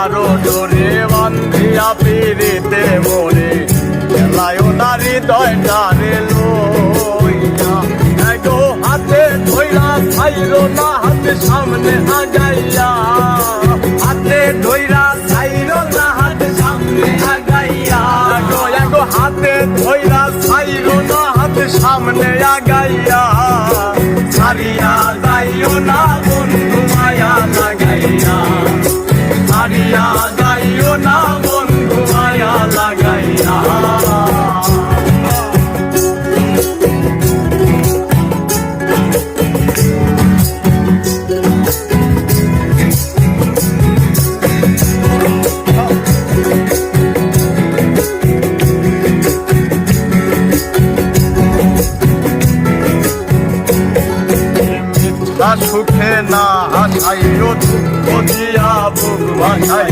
আরও জোরে বান্ধিয়া পিড়িতে মোরে খেলায় নারী দয়টারে লইয়া। এগো হাতে ধইরা ছাইরো না, হাতে সামনে আগাইয়া। হাতে ধইরা ছাইরো না, হাতে সামনে আগাইয়া। এগো হাতে ধইরা ছাইরো না, হাতে সামনে আগাইয়া। ছাড়িয়া না বন্ধু মায়া লাগাইয়া মিথ্যা সুখে না হাসাইও দুঃখ দিয়া বুক ভাসাই